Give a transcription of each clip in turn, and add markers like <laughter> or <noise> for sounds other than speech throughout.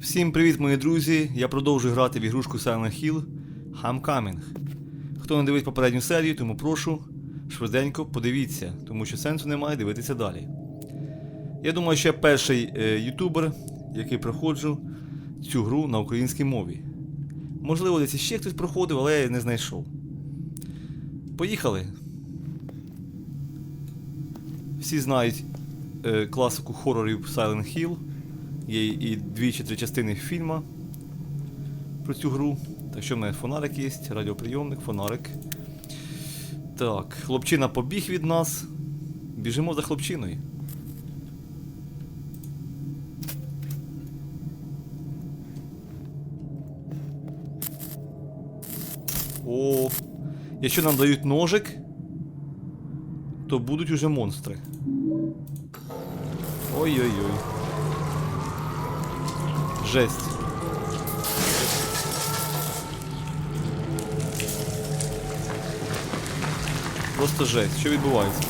Всім привіт, мої друзі! Я продовжую грати в ігрушку Silent Hill Homecoming. Хто не дивить попередню серію, тому прошу швиденько подивіться, тому що сенсу немає дивитися далі. Я думаю, що я перший е, ютубер, який проходжу цю гру на українській мові. Можливо, десь іще хтось проходив, але я не знайшов. Поїхали! Всі знають е, класику хорорів Silent Hill. Є і дві чи три частини фільму про цю гру. Так що в мене фонарик є, радіоприйомник, фонарик. Так, хлопчина побіг від нас. Біжимо за хлопчиною. О, якщо нам дають ножик, то будуть уже монстри. Ой-ой-ой. Жесть. Просто жесть. Що відбувається?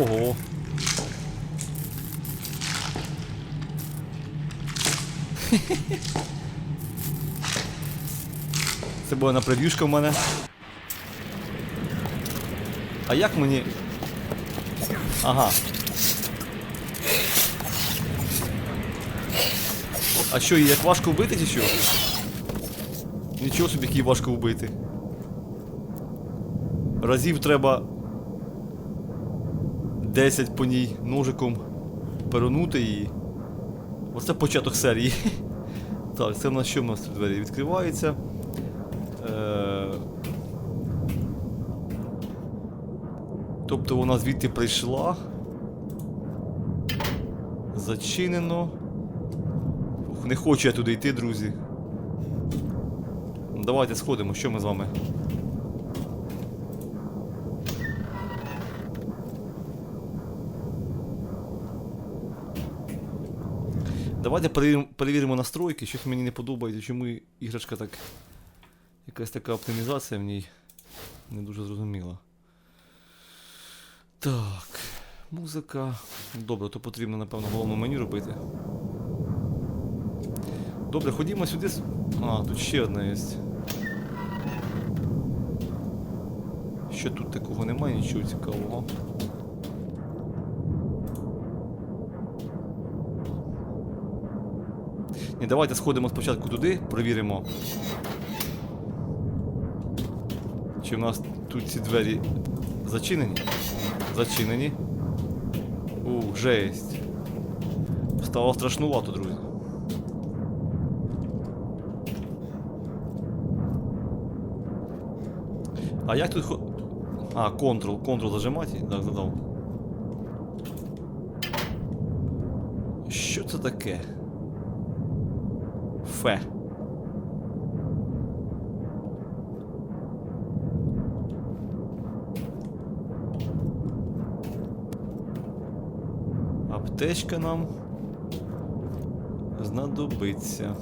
Ого. <laughs> Це була на прев'юшка в мене. А як мені. Ага. А що, її як важко вбити чи що? Нічого собі, її важко вбити. Разів треба 10 по ній ножиком перонути її. Оце початок серії. <laughs> Так, це в нас що в нас тут двері відкриваються. Тобто вона звідти прийшла. Зачинено. Ух, не хочу я туди йти, друзі. Давайте сходимо, що ми з вами? Давайте перевіримо настройки, щось мені не подобається, чому іграшка так. Якась така оптимізація в ній не дуже зрозуміла. Так, музика. Добре, то потрібно, напевно, головному меню робити. Добре, ходімо сюди. А, тут ще одна є. Що тут такого немає, нічого цікавого. Ні, давайте сходимо спочатку туди, провіримо. Чи в нас тут ці двері зачинені? Зачинені. У, жесть. Стало страшнувато, друзі. А як тут хо... А, контрол, контрол зажимати? Так, задав. Що це таке? Фе. Аптечка нам знадобиться.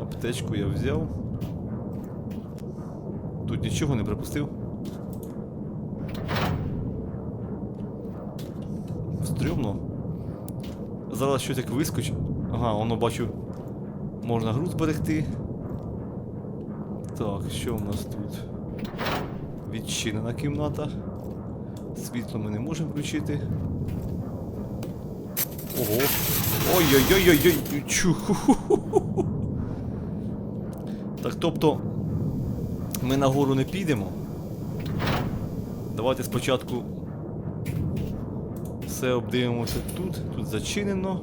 Аптечку я взяв. Тут нічого не пропустив. Стрьомно. Зараз щось як вискочить. Ага, воно бачу. Можна гру зберегти. Так, що в нас тут? Відчинена кімната. Світло ми не можемо включити. Ого. Ой-ой-ой-ой-ой! Чу. Так тобто ми нагору не підемо. Давайте спочатку все обдивимося тут. Тут зачинено.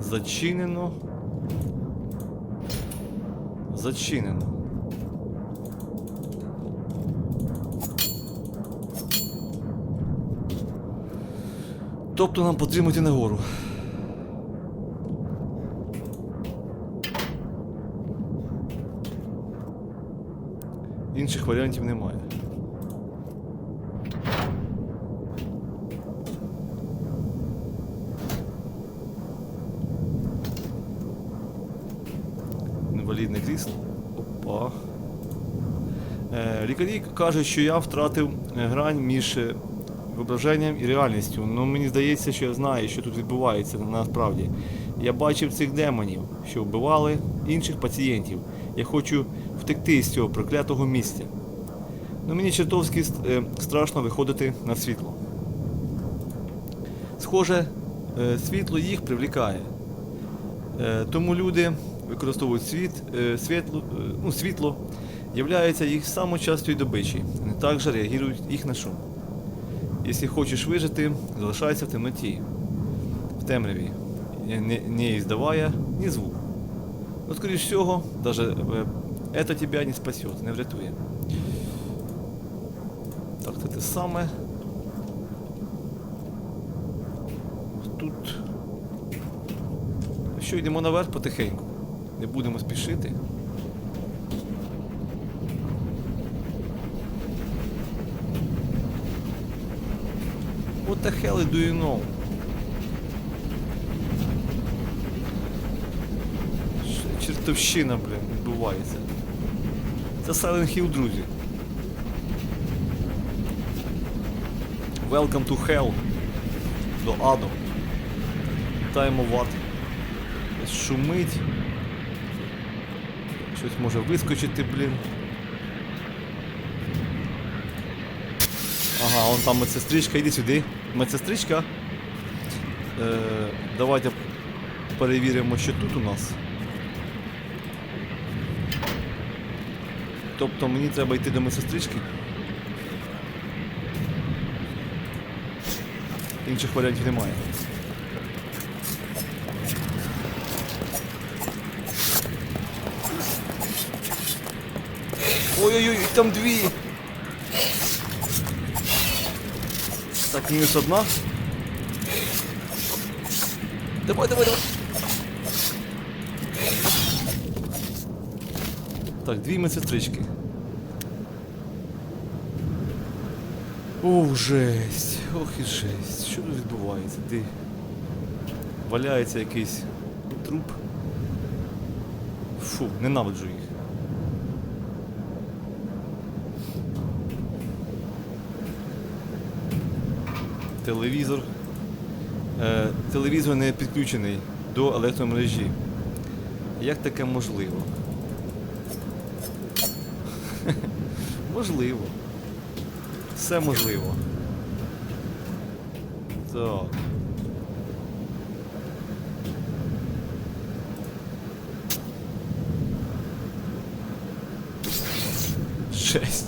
Зачинено. Зачинено. Тобто нам потрібно йти нагору. Інших варіантів немає. Інвалідне крісло. Опа. Е, лікарі кажуть, що я втратив е, грань між е, виображенням і реальністю. Ну мені здається, що я знаю, що тут відбувається насправді. Я бачив цих демонів, що вбивали інших пацієнтів. Я хочу втекти з цього проклятого місця. Ну мені чертовськи страшно виходити на світло. Схоже, світло їх привлікає. Тому люди використовують світ, е, світло, е, ну, світло, являється їх самою частою добичі. Вони також реагують їх на шум. Якщо хочеш вижити, залишайся в темноті, в темряві, не, не издавая ні звук. Ну, скоріш всього, даже е, это тебя не спасет, не врятує. Так, це те саме. Тут. Що, йдемо наверх потихеньку. Не будемо спішити. What the hell do you know? Чертовщина, блін, відбувається. Це Silent Hill, друзі. Welcome to Hell. До аду. Таймоват. Шумить. Щось може вискочити, блін. Ага, вон там медсестричка, іди сюди. Медсестричка. Е, давайте перевіримо, що тут у нас. Тобто мені треба йти до медсестрички. Інших варіантів немає. Ой-ой-ой, там дві! Так, мінус одна. Давай, давай, давай. Так, дві медсестрички. Ох, жесть. Ох і жесть. Що тут відбувається? Де? Валяється якийсь труп. Фу, ненавиджу їх. Телевізор. Е, телевізор не підключений до електромережі. Як таке можливо? <laughs> можливо. Все можливо. Так. Шесть.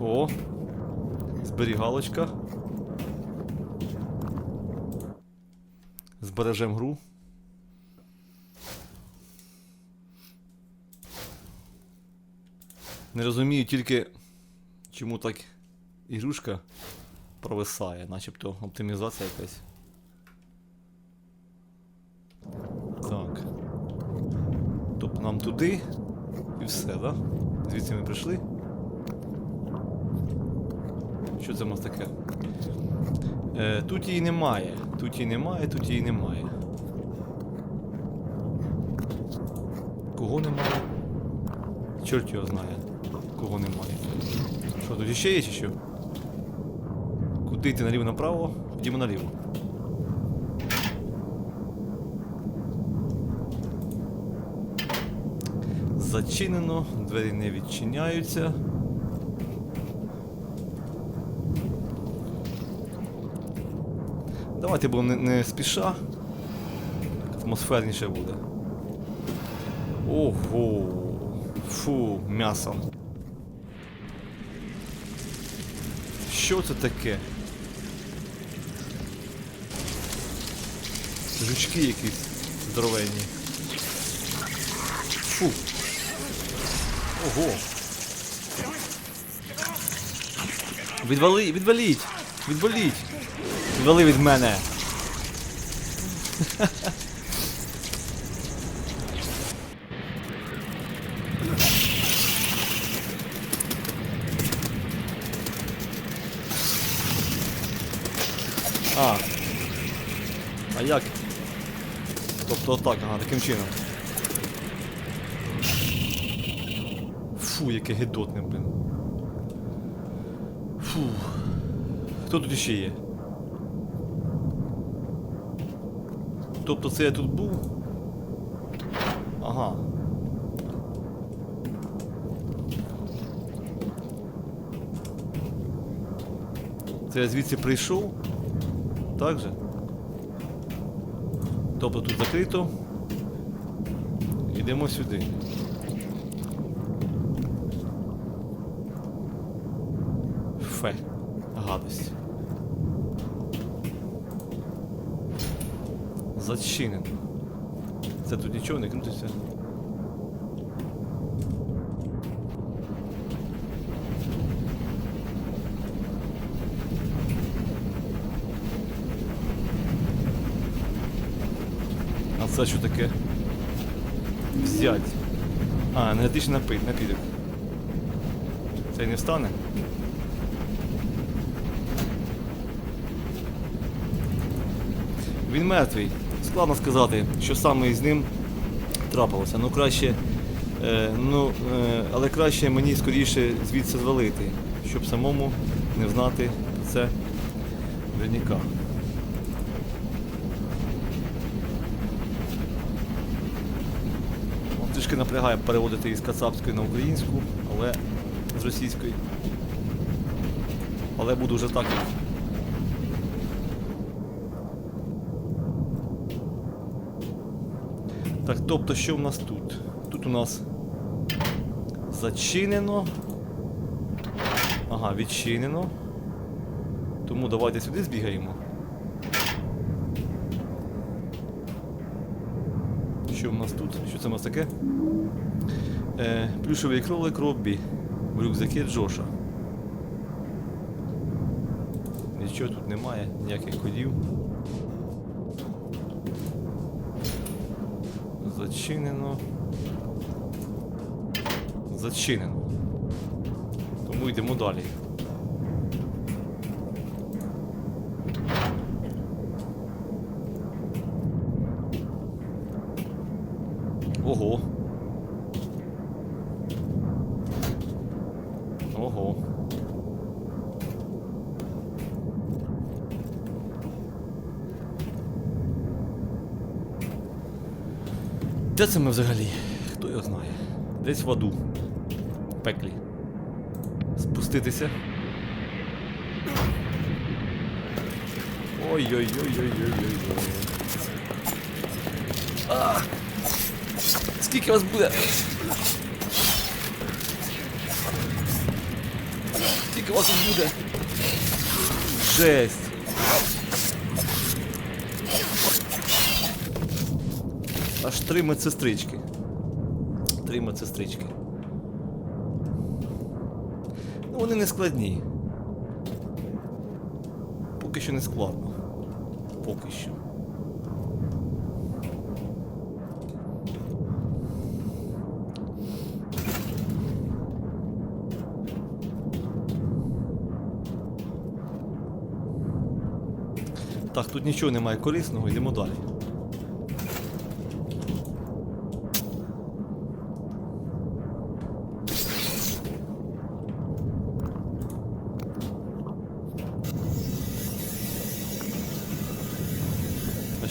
О. Зберігалочка. Збережем гру. Не розумію тільки, чому так ігрушка провисає, начебто оптимізація якась. Так. Тобто нам туди і все, так? Да? Звідси ми прийшли. Що це в нас таке? Е, тут її немає. Тут її немає, тут її немає. Кого немає? Чорт його знає. Кого немає. Що, тут ще є чи що? Куди йти наліво направо? Ходімо наліво. Зачинено, двері не відчиняються. Давайте будемо не, не спіша. Атмосферніше буде. Ого. Фу, м'ясо. Що це таке? Жучки якісь здоровенні. Фу. Ого. Відвали, відваліть! Відваліть! Відвали від мене! <laughs> А. А як? Тобто отак, ага, таким чином. Фу, яке гидотне, блин. Фу. Хто тут іще є? Тобто це я тут був? Ага. Це я звідси прийшов? Так же? Тобто тут закрито. Йдемо сюди. Фе. Гадость. Зачинено. Це тут нічого не крутиться. А це що таке? Взять. А, енергетичний напит, напіток. Це не встане? Він мертвий. Складно сказати, що саме із ним трапилося. Ну краще. Е, ну, е, але краще мені скоріше звідси звалити, щоб самому не знати це наверняка. От Трішки напрягає переводити із кацапської на українську, але з російської. Але буду вже так. Так, тобто, що в нас тут? Тут у нас зачинено. Ага, відчинено. Тому давайте сюди збігаємо. Що в нас тут? Що це в нас таке? Е, плюшовий кролик Роббі в рюкзакі Джоша. Нічого тут немає, ніяких кодів. Зачинено. Зачинено. Тому йдемо далі. Ого. Ого. Де це ми взагалі? Хто його знає? Десь в аду. В пеклі. Спуститися. Ой-ой-ой-ой-ой-ой. Скільки вас буде? Скільки вас буде? Жесть. Аж три медсестрички. Три медсестрички. Ну, вони не складні. Поки що не складно. Поки що. Так, тут нічого немає корисного, йдемо далі.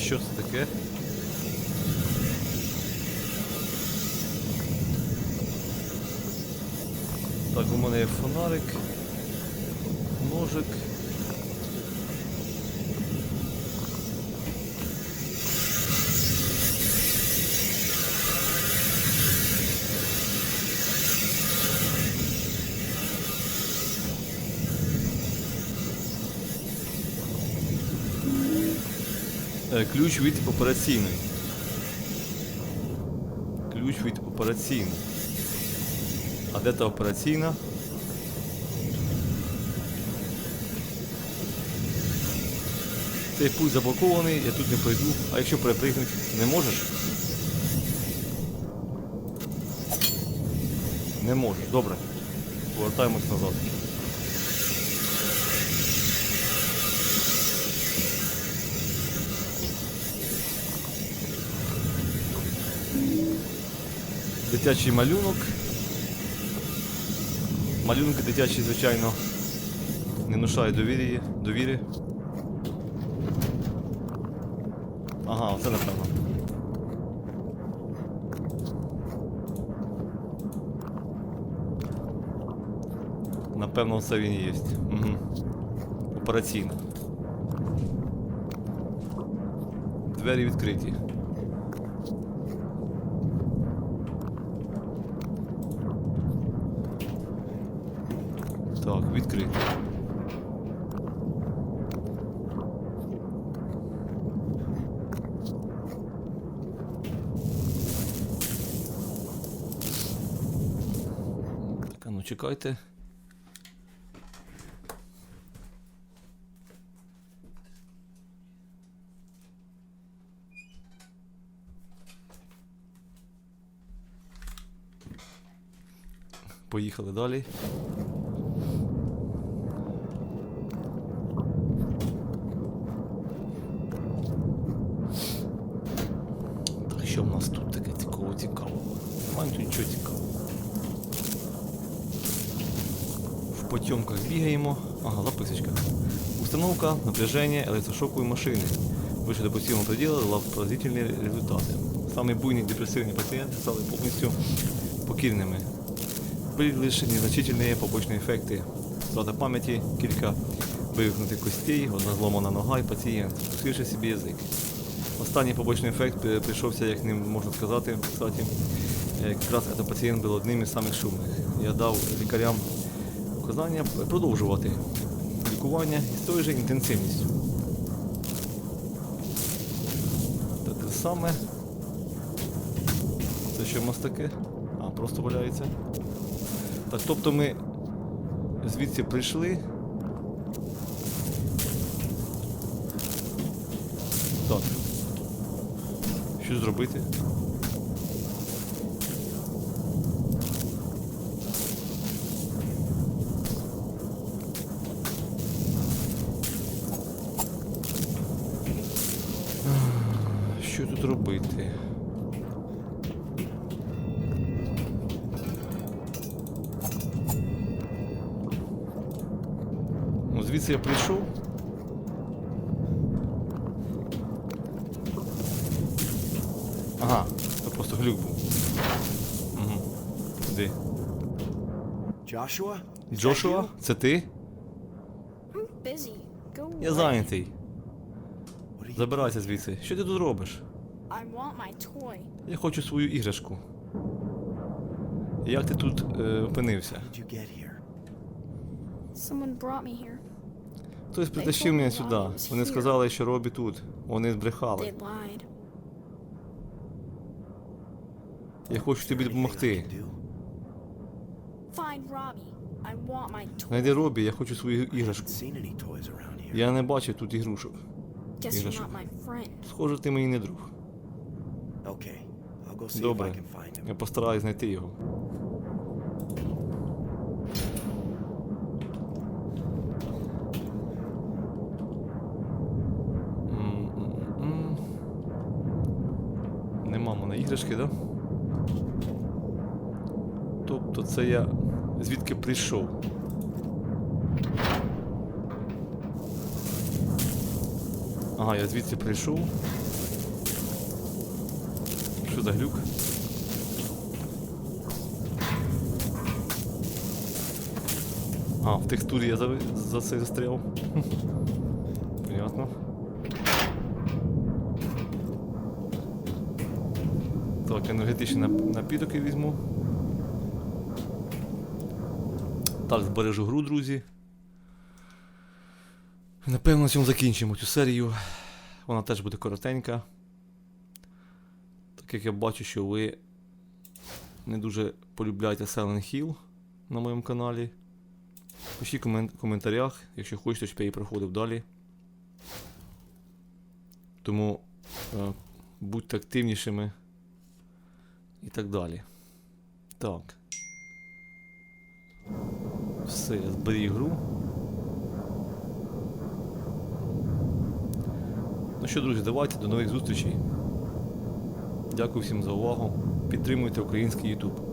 Що це таке? Так, у мене є фонарик, ножик. Ключ від операційної. Ключ від операційної. А де та операційна? Цей путь заблокований, я тут не пройду. А якщо перепригнуть, не можеш? Не можеш, добре. Повертаємось назад. Дитячий малюнок. Малюнки дитячі, звичайно, не внушають довір'я, довіри. Ага, оце напевно. Напевно, це він і є. Угу. Операційна. Двері відкриті. Так, відкрито. Так, ну чекайте. Поїхали далі. Так, що в нас тут таке цікаво цікавого? Немає тут нічого цікавого. В потьомках бігаємо. Ага, записочка. Установка напряжения электрошоковой машины. Выше допустимого предела дала поразительные результаты. Самі буйні депресивні пацієнти стали повністю покірними. Були лише незначительні побочні ефекти. Втрата пам'яті, кілька вивихнутих костей, одна зломана нога і пацієнт, скривши собі язик. Останній побочний ефект е, прийшовся, як ним можна сказати, кстати, е, якраз цей пацієнт був одним із самих шумних. Я дав лікарям указання продовжувати лікування із тою же інтенсивністю. Те саме. Це що в нас таке? А, просто валяється. Так, тобто ми звідси прийшли. Так. Що зробити? Звідси я прийшов. Ага, це просто глюк був. Угу. Is that Джошуа? Це ти? Я зайнятий. Забирайся звідси. Що ти тут робиш? Я хочу свою іграшку. Як ти тут е, опинився? Хтось притащив мене сюди. Вони сказали, що Робі тут. Вони збрехали. Я хочу тобі допомогти. Знайди Робі, я хочу свою іграшку. Я не бачив тут ігрушок. Іграшок. Схоже, ти мені не друг. Добре. Я постараюсь знайти його. В да? Тобто це я звідки прийшов. Ага, я звідси прийшов. Що за глюк? А, в текстурі я за, за це застряв. <laughs> Понятно. Так, енергетичний нап- візьму. Так, збережу гру, друзі. Напевно, на цьому закінчимо цю серію. Вона теж буде коротенька. Так як я бачу, що ви не дуже полюбляєте Silent Hill на моєму каналі. Пишіть в комен- коментарях, якщо хочете, щоб я її проходив далі. Тому е, будьте активнішими і так далі. Так. Все, я зберіг гру. Ну що, друзі, давайте до нових зустрічей. Дякую всім за увагу. Підтримуйте український YouTube.